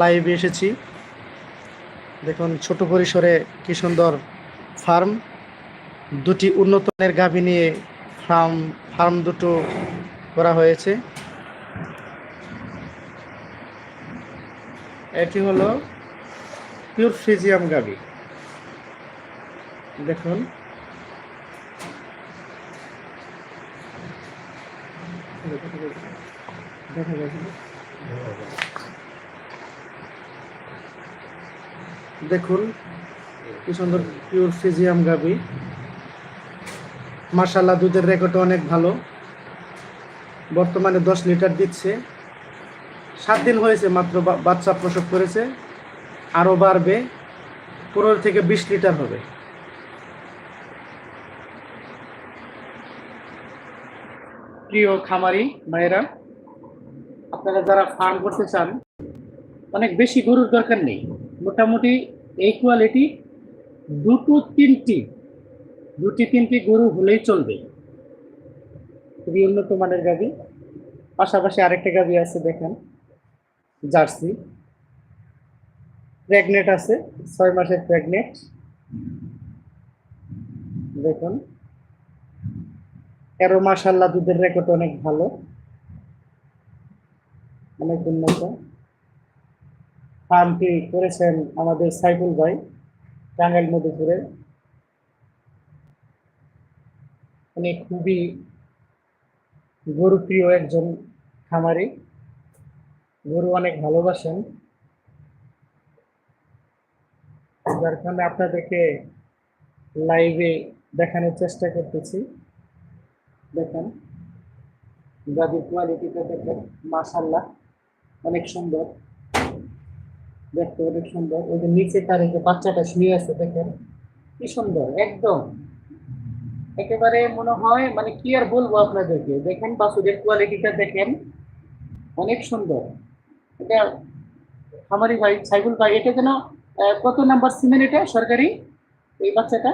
লাইভে এসেছি। দেখুন, ছোট পরিসরে কি সুন্দর ফার্ম। দুটি উন্নত মানের গাভী নিয়ে ফার্ম ফার্ম দুটো করা হয়েছে। এটি হলো পিওর ফ্রিজিয়াম গাভী। দেখুন। দেখা যাচ্ছে। দেখুন, কি সুন্দর পিওর ফিজিয়াম গাবি। মার্শাল্লাহ দুধের রেকর্ড অনেক ভালো। বর্তমানে দশ লিটার দিচ্ছে। সাত দিন হয়েছে মাত্র বাচ্চা প্রসব করেছে। আরও বাড়বে। পনেরো থেকে বিশ লিটার হবে। প্রিয় খামারি, ভাইয়েরা, আপনারা যারা ফার্ম করতে চান, অনেক বেশি গরুর দরকার নেই। মোটামুটি এই কোয়ালিটি দুটো তিনটি, দুটি তিনটি গরু হলেই চলবে। খুবই উন্নত মানের গাবি পাশাপাশি আরেকটা গাবি আছে, দেখেন, জার্সি। প্রেগনেট আছে, ছয় মাসের প্রেগনেট দেখুন। এরও মাসাল্লাহ দুধের রেকর্ড অনেক ভালো। অনেক উন্নত। ফার্মটি করেছেন আমাদের সাইফুল ভাই, টাঙ্গাইল মধুপুরে। উনি খুবই গরুপ্রিয় একজন খামারি। গরু অনেক ভালোবাসেন। যার কারণে আপনাদেরকে লাইভে দেখানোর চেষ্টা করতেছি। দেখেন গাড়ির কোয়ালিটিটা দেখেন মাসাল্লাহ অনেক সুন্দর। দেখতে অনেক সুন্দর। ওই যে নিচে তার যে বাচ্চাটা শুয়ে আছে দেখেন। কি সুন্দর একদম। একেবারে মনে হয় মানে কি আর বলব আপনাদেরকে? দেখেন বাসুদের কোয়ালিটিটা দেখেন অনেক সুন্দর। এটা আমারই ভাই সাইফুল ভাই এটা যেন কত নাম্বার সিমেন্ট এটা সরকারি? এই বাচ্চাটা?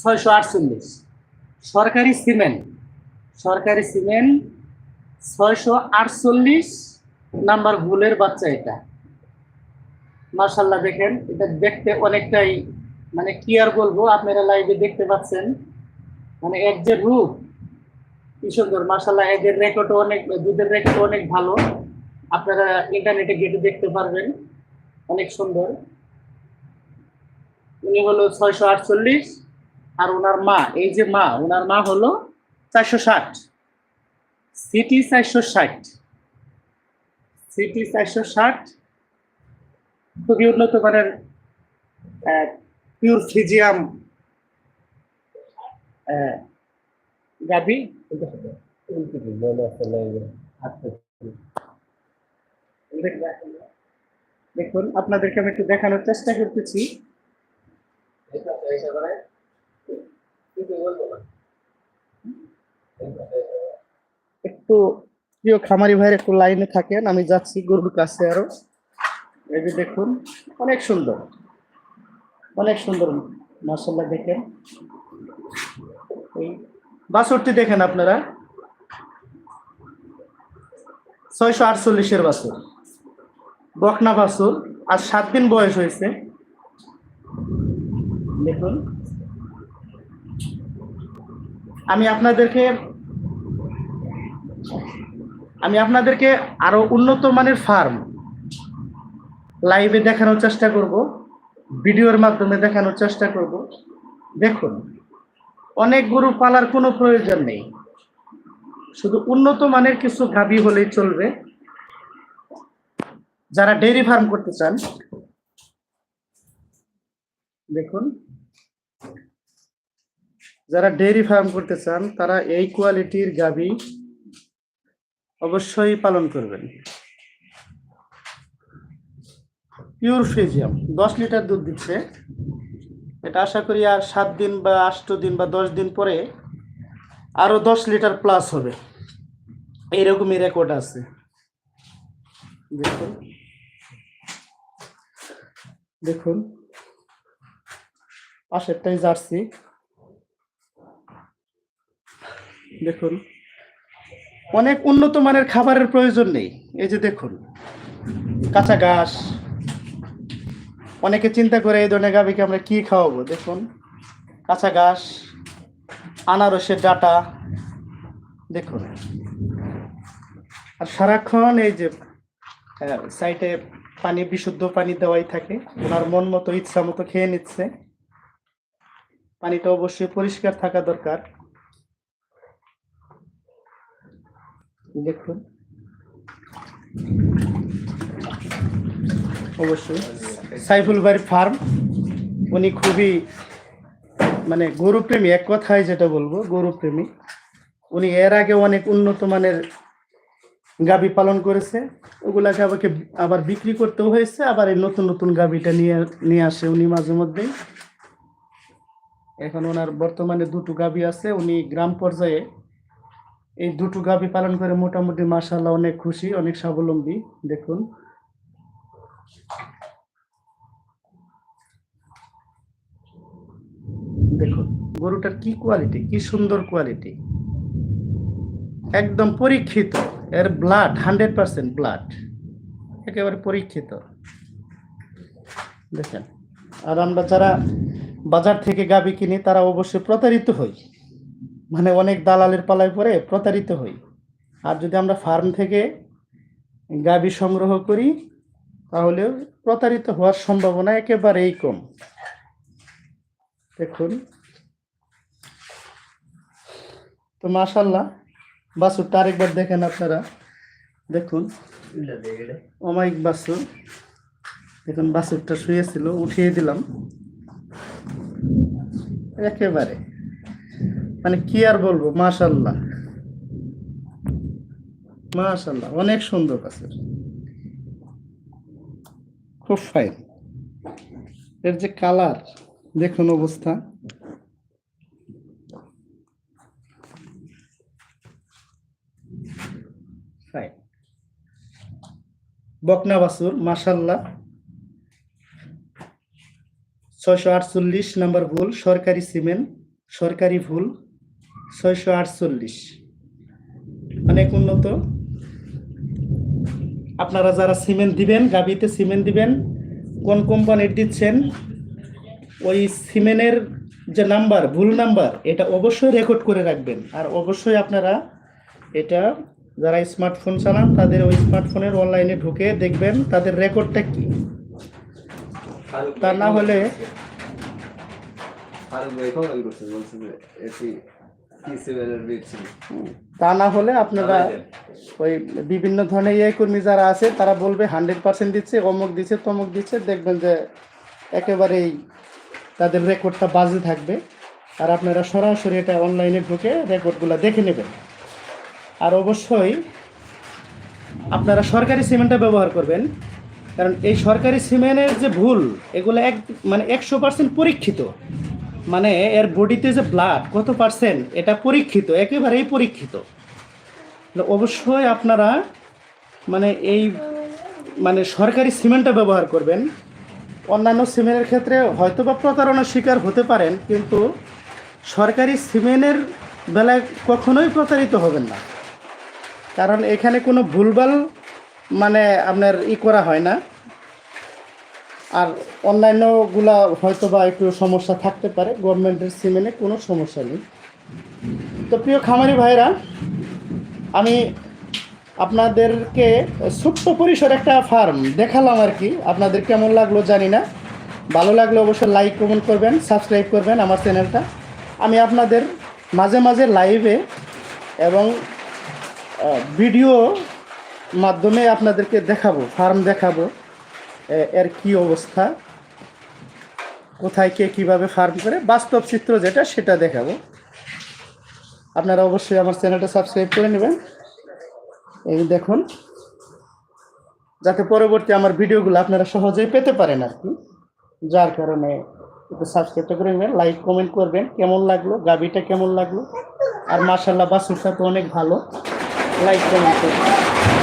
ছয়শো আটচল্লিশ। সরকারি সিমেন্ট। সরকারি সিমেন্ট ছয়শো আটচল্লিশ। নাম্বার ভুলের বাচ্চা এটা। মার্শাল্লাহ দেখেন, এটা দেখতে অনেকটাই মানে কি আর বলব, আপনারা লাইভে দেখতে পাচ্ছেন। মানে এক যে রূপ, কি সুন্দর মার্শাল্লাহ এদের রেকর্ড অনেক, দুধের রেকর্ড অনেক ভালো। আপনারা ইন্টারনেটে গেটে দেখতে পারবেন, অনেক সুন্দর। উনি হলো ছয়শো আটচল্লিশ, আর ওনার মা, এই যে মা, ওনার মা হলো চারশো ষাট। সিটি চারশো ষাট। সিটি চারশো ষাট, খুবই উন্নত মানের পিওর ফিজিয়াম গাবি। দেখুন, আপনাদেরকে আমি একটু দেখানোর চেষ্টা করতেছি। একটু প্রিয় খামারি ভাইয়ের একটু লাইনে থাকেন, আমি যাচ্ছি গরুর কাছে আরও। এই যে দেখুন, অনেক সুন্দর অনেক সুন্দর মাসাল্লাহ দেখেন। এই বাছরটি দেখেন আপনারা। ছয়শো আটচল্লিশের বাছর, বকনা বাছুর, আর সাত দিন বয়স হয়েছে। দেখুন। আমি আপনাদেরকে আমি আপনাদেরকে আরও উন্নত মানের ফার্ম লাইভে দেখানোর চেষ্টা করব, ভিডিওর মাধ্যমে দেখানোর চেষ্টা করব। দেখুন, অনেক গরু পালার কোনো প্রয়োজন নেই। শুধু উন্নত মানের কিছু গাভী হলেই চলবে। যারা ডেইরি ফার্ম করতে চান, দেখুন, যারা ডেইরি ফার্ম করতে চান, তারা এই কোয়ালিটির গাভী অবশ্যই পালন করবেন। পিওর ফ্রিজিয়াম দশ লিটার দুধ দিচ্ছে। এটা আশা করি আর সাত দিন বা আষ্ট দিন বা দশ দিন পরে আরও দশ লিটার প্লাস হবে। এইরকমই রেকর্ড আছে। দেখুন। দেখুন। পাশেরটাই জার্সি। দেখুন। অনেক উন্নত মানের খাবারের প্রয়োজন নেই। এই যে দেখুন, কাঁচা ঘাস। অনেকে চিন্তা করে, এই ধরনের গাভীকে আমরা কি খাওয়াবো? দেখুন, কাঁচা ঘাস, আনারসের ডাটা। দেখুন, আর সারাক্ষণ এই যে সাইটে পানি, বিশুদ্ধ পানি দেওয়াই থাকে। ওনার মন মতো, ইচ্ছা মতো খেয়ে নিচ্ছে। পানিটা অবশ্যই পরিষ্কার থাকা দরকার। দেখুন অবশ্যই। সাইফুল ভাইয়ের ফার্ম, উনি খুবই মানে গরুপ্রেমী এক কথায় যেটা বলব গরুপ্রেমী উনি এর আগে অনেক উন্নত মানের গাবি পালন করেছে। ওগুলাকে আমাকে আবার বিক্রি করতেও হয়েছে, আবার এই নতুন নতুন গাবিটা নিয়ে নিয়ে আসে উনি মাঝে মধ্যেই। এখন ওনার বর্তমানে দুটো গাবি আছে, উনি গ্রাম পর্যায়ে এই দুটো গাবি পালন করে মোটামুটি মাসাল্লাহ অনেক খুশি, অনেক স্বাবলম্বী, দেখুন। দেখুন, গরুটার কি কোয়ালিটি কি সুন্দর কোয়ালিটি একদম পরীক্ষিত, এর ব্লাড হান্ড্রেড পার্সেন্ট ব্লাড একেবারে পরীক্ষিত। দেখেন, আর আমরা যারা বাজার থেকে গাবি কিনি, তারা অবশ্যই প্রতারিত হই। মানে অনেক দালালের পালায় পরে প্রতারিত হই। আর যদি আমরা ফার্ম থেকে গাবি সংগ্রহ করি তাহলে প্রতারিত হওয়ার সম্ভাবনা একেবারেই কম। দেখুন। তো মাশাল্লাহ, বাসুরটা আরেকবার দেখেন আপনারা। দেখুন। অমায়িক বাসুর। দেখুন, বাসুরটা শুয়েছিল, উঠিয়ে দিলাম। একেবারে। মানে কি আর বলব? মাশাল্লাহ মাশাল্লাহ অনেক সুন্দর বাসুর খুব ফাইন এর যে কালার দেখুন অবস্থা। বকনা বাসুর মাসাল্লাহ ছয়শো আটচল্লিশ নাম্বার ভুল, সরকারি সিমেন্ট, সরকারি ভুল। ছয়শো আটচল্লিশ। অনেক উন্নত। আপনারা যারা সিমেন্ট দিবেন গাবিতে সিমেন্ট দিবেন, কোন কোম্পানির দিচ্ছেন, ওই সিমেনের যে নাম্বার, ভুল নাম্বার, এটা অবশ্যই রেকর্ড করে রাখবেন। আর অবশ্যই আপনারা এটা যারা স্মার্টফোন চালান, তাদের ওই স্মার্টফোনের অনলাইনে ঢুকে দেখবেন তাদের রেকর্ডটা কি। তা না হলে তা না হলে আপনারা ওই বিভিন্ন ধরনের ইয়ে কর্মী যারা আছে তারা বলবে হান্ড্রেড পার্সেন্ট দিচ্ছে অমুক দিচ্ছে তমুক দিচ্ছে দেখবেন যে একেবারেই তাদের রেকর্ডটা বাজে থাকবে। আর আপনারা সরাসরি এটা অনলাইনে ঢুকে রেকর্ডগুলো দেখে নেবেন। আর অবশ্যই আপনারা সরকারি সিমেন্টটা ব্যবহার করবেন। কারণ এই সরকারি সিমেন্টের যে ভুল এগুলো এক মানে একশো পার্সেন্ট পরীক্ষিত। মানে এর বডিতে যে ব্লাড কত পার্সেন্ট এটা পরীক্ষিত, একেবারেই পরীক্ষিত। অবশ্যই আপনারা মানে এই মানে সরকারি সিমেন্টটা ব্যবহার করবেন। অন্যান্য সিমেন্টের ক্ষেত্রে হয়তো বা প্রতারণার শিকার হতে পারেন, কিন্তু সরকারি সিমেন্টের বেলায় কখনোই প্রতারিত হবেন না। কারণ এখানে কোনো ভুলভাল মানে আপনার ই করা হয় না। আর অন্যান্যগুলা হয়তো বা একটু সমস্যা থাকতে পারে গভর্নমেন্টের সিমেন্টে কোনো সমস্যা নেই। তো প্রিয় খামারি ভাইরা আমি আপনাদেরকে ছোট্ট পরিসর একটা ফার্ম দেখালাম আর কি। আপনাদের কেমন লাগল জানি না। ভালো লাগলে অবশ্যই লাইক, কমেন্ট করবেন, সাবস্ক্রাইব করবেন আমার চ্যানেলটা। আমি আপনাদের মাঝে মাঝে লাইভে এবং ভিডিও মাধ্যমে আপনাদেরকে দেখাবো, ফার্ম দেখাবো। এর কি অবস্থা? কোথায় কে কীভাবে ফার্ম করে? বাস্তব চিত্র যেটা, সেটা দেখাবো। আপনারা অবশ্যই আমার চ্যানেলটা সাবস্ক্রাইব করে নেবেন। এই দেখুন। যাতে পরবর্তী আমার ভিডিওগুলো আপনারা সহজেই পেতে পারেন আর কি। যার কারণে একটু সাবস্ক্রাইবটা করে নেবেন, লাইক, কমেন্ট করবেন। কেমন লাগল? গাবিটা কেমন লাগল? আর মার্শাল্লাহ বাসুরটা তো অনেক ভালো। লাইক, কমেন্ট করবেন।